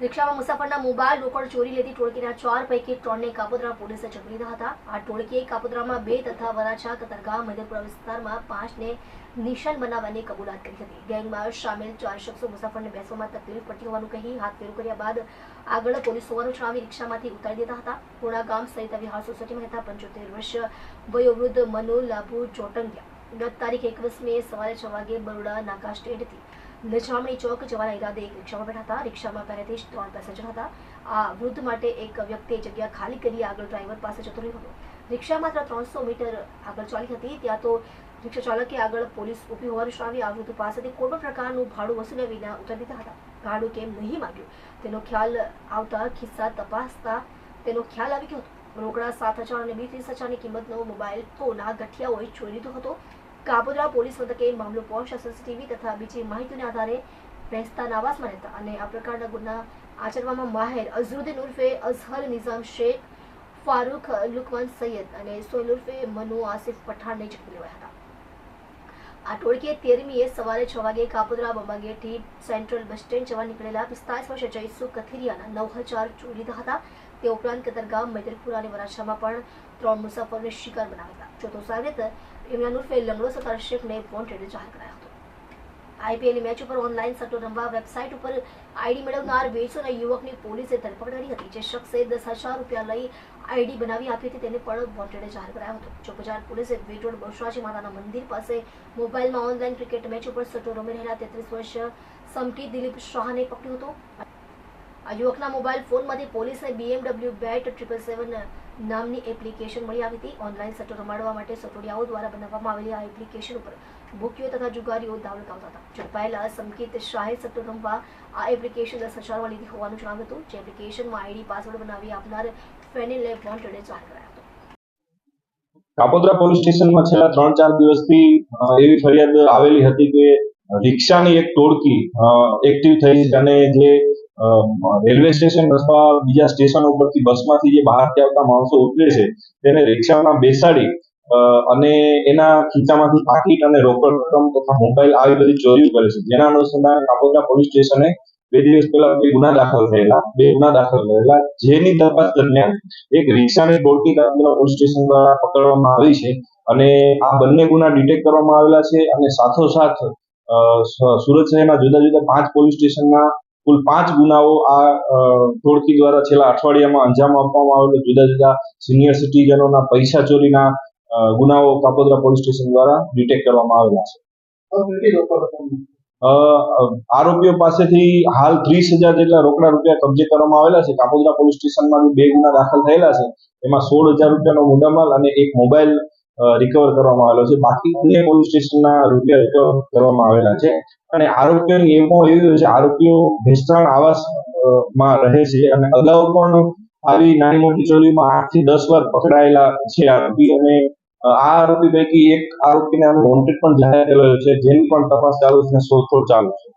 રિક્ષામાં મુસાફરના મોબાઈલ રોકડ ચોરી લેતી ટોળકીના ચાર પૈકી ત્રણને કાપોદ્રા પોલીસે ઝડપી લીધા હતા. આ ટોળકીએ કાપોદ્રામાં બે તથા વરાછા કતરગામ મધેપુરા વિસ્તારમાં પાંચને નિશાન બનાવવાની કબૂલાત કરી હતી. ગેંગમાં સામેલ ચાર શખ્સો મુસાફરને બેસવામાં તકલીફ પડતી હોવાનું કહી હાથ ફેરું કર્યા બાદ આગળ પોલીસ હોવાનું જણાવી રિક્ષામાંથી ઉતારી દેતા હતા. પૂર્ણા ગામ સહિત વિહાર સોસાયટીમાં રહેતા પંચોતેર વર્ષ વયોવૃદ્ધ મનુ લાભુ ચોટંગિયા ગત તારીખ એકવીસ મે સવારે છ વાગે બરોડા નાકા સ્ટેટથી લછામણી ચોક જવાના ઈરાદે એક રિક્ષામાં બેઠા હતા. રિક્ષામાં પહેલેથી જ ત્રણ પેસેન્જર હતા. આ વૃદ્ધ માટે એક વ્યક્તિએ જગ્યા ખાલી કરી આગળ ડ્રાઈવર પાસે જતો રહ્યો હતો. રિક્ષા માત્ર ત્રણસો મીટર આગળ ચાલી હતી. ત્યાં તો રિક્ષા ચાલકે આગળ પોલીસ ઊભી હોવાનું શ્રાવી આ વૃદ્ધ પાસેથી કોઈ પણ પ્રકારનું ભાડું વસૂલ્યા વિના ઉતારી દીધા હતા. ભાડું કેમ નહીં માંગ્યું? તેનો ખ્યાલ આવતા ખિસ્સા તપાસતા તેનો ખ્યાલ આવી ગયો હતો. રોકડા સાત હજાર અને બીત્રીસ હજારની કિંમતનો મોબાઈલ ફોન આ ગઠિયાઓએ ચોરી લીધો હતો. કાપોદરા પોલીસ મથકે મામલો પહોંચતા સીસીટીવી તથા બીજી માહિતીના આધારે રહેસ્તા નાવાસમાં રહેતા અને આ પ્રકારના ગુના આચરવામાં માહેર અઝરુદ્દીન ઉર્ફે અઝહર નિઝામ શેખ ફારૂક લુકમાન સૈયદ અને સોહેલ ઉર્ફે મનુ આસિફ પઠાણને ઝડપી લેવાયા હતા. આ ટોળકીએ તેરમીએ સવારે છ વાગે કાપોદરા બંબાગેટથી સેન્ટ્રલ બસ સ્ટેન્ડ જવા નીકળેલા પિસ્તાલીસ વર્ષે જયસુ કથિરિયાના નવ હજાર ચોરી લીધા હતા. તે ઉપરાંત કતરગામ મૈદરપુરા અને વરાછામાં પણ ત્રણ મુસાફરોને શિકાર બનાવ્યા હતા. ચોથો સાગેત ઇમરાન ઉર્ફે લંગડો સરકાર શેખને વોન્ટેડ જાહેર કરાયો હતો. આઈપીએલની મેચ ઉપર ઓનલાઈન સટ્ટો રમવા વેબસાઇટ ઉપર આઈડી મેળવનાર વેચોના યુવકની પોલીસે ધરપકડ કરી હતી, જે શખ્સે દસ હજાર રૂપિયા લઈ આઈડી બનાવી આપી હતી, તેને પણ વોન્ટેડ જાહેર કરાયો હતો. ચોકજાર પોલીસે વેટોડ બહુશરાજી માતાના મંદિર પાસે મોબાઈલમાં ઓનલાઈન ક્રિકેટ મેચ ઉપર સટ્ટો રમી રહેલા તેત્રીસ વર્ષ સમકી દિલીપ શાહને પકડ્યો હતો. આ યુવકના મોબાઈલ ફોનમાંથી પોલીસને બીએમડબલ્યુ બેટ ટ્રિપલ સેવન નામની એપ્લિકેશન મળી આવી હતી. ઓનલાઈન સટ્ટો રમાડવા માટે સટોડિયાઓ દ્વારા બનાવવામાં આવેલી આ એપ્લિકેશન ઉપર ભૂકીઓ તથા જુગારીઓ દાવ લગાવતા હતા. ઝડપાયેલા સંકેત શાહે સટ્ટો રમવા આ એપ્લિકેશન દસ લીધી હોવાનું જણાવ્યું હતું. જે એપ્લિકેશનમાં આઈડી પાસવર્ડ બનાવી આપનાર ફેનિલે વોન્ટેડે જાહેર કરાયો કાપોદ્રા પોલીસ સ્ટેશનમાં છેલ્લા ત્રણ ચાર દિવસથી એવી ફરિયાદ આવેલી હતી કે રિક્ષાની એક ટોળકી એક્ટિવ થઈ અને જે રેલવે સ્ટેશન અથવા બીજા સ્ટેશન ઉપરથી બસમાંથી જે બહારથી આવતા માણસો ઉતરે છે, તેને રિક્ષામાં બેસાડી અને એના ખીચામાંથી પાકીટ અને રોકડ રકમ તથા મોબાઈલ આવી બધી ચોરીઓ કરે છે. જેના અનુસંધાને કાપોદ્રા પોલીસ સ્ટેશને બે દિવસ પહેલા બે ગુના દાખલ થયેલા, બે ગુના દાખલ થયેલા, જેની તપાસ દરમિયાન એક રિક્ષાની ટોળકી કાપોદ્રા પોલીસ સ્ટેશન દ્વારા પકડવામાં આવી છે અને આ બંને ગુના ડિટેક્ટ કરવામાં આવેલા છે અને સાથોસાથ સુરત શહેરના જુદા જુદા પાંચ પોલીસ સ્ટેશનના કુલ પાંચ ગુનાઓ આ ધોળકી દ્વારા છેલ્લા અઠવાડિયામાં અંજામ આપવામાં આવેલો જુદા જુદા સિનિયર સિટીઝનોના પૈસા ચોરીના ગુનાઓ કાપોદ્રા પોલીસ સ્ટેશન દ્વારા ડિટેક્ટ કરવામાં આવેલા છે. આરોપીઓ પાસેથી હાલ ત્રીસ હજાર જેટલા રોકડા રૂપિયા કબજે કરવામાં આવેલા છે. કાપોદ્રા પોલીસ સ્ટેશનમાં બે ગુના દાખલ થયેલા છે. એમાં સોળ હજાર રૂપિયાનો મુદ્દામાલ અને એક મોબાઈલ રિકવર કરવામાં આવેલો છે. બાકી બે પોલીસ સ્ટેશનના રૂપિયા રિકવર કરવામાં આવેલા છે. અને આરોપીઓની એમો એવી છે, આરોપીઓ ભેસ્તાણ આવાસમાં રહે છે અને અગાઉ પણ આવી નાની મોટી ચોરીમાં આઠથી દસ વાર પકડાયેલા છે આરોપી. અને આ આરોપી પૈકી એક આરોપીને વોન્ટેડ પણ જાહેર કરેલો છે. જેની પણ તપાસ ચાલુ છે અને શોધખોળ ચાલુ છે.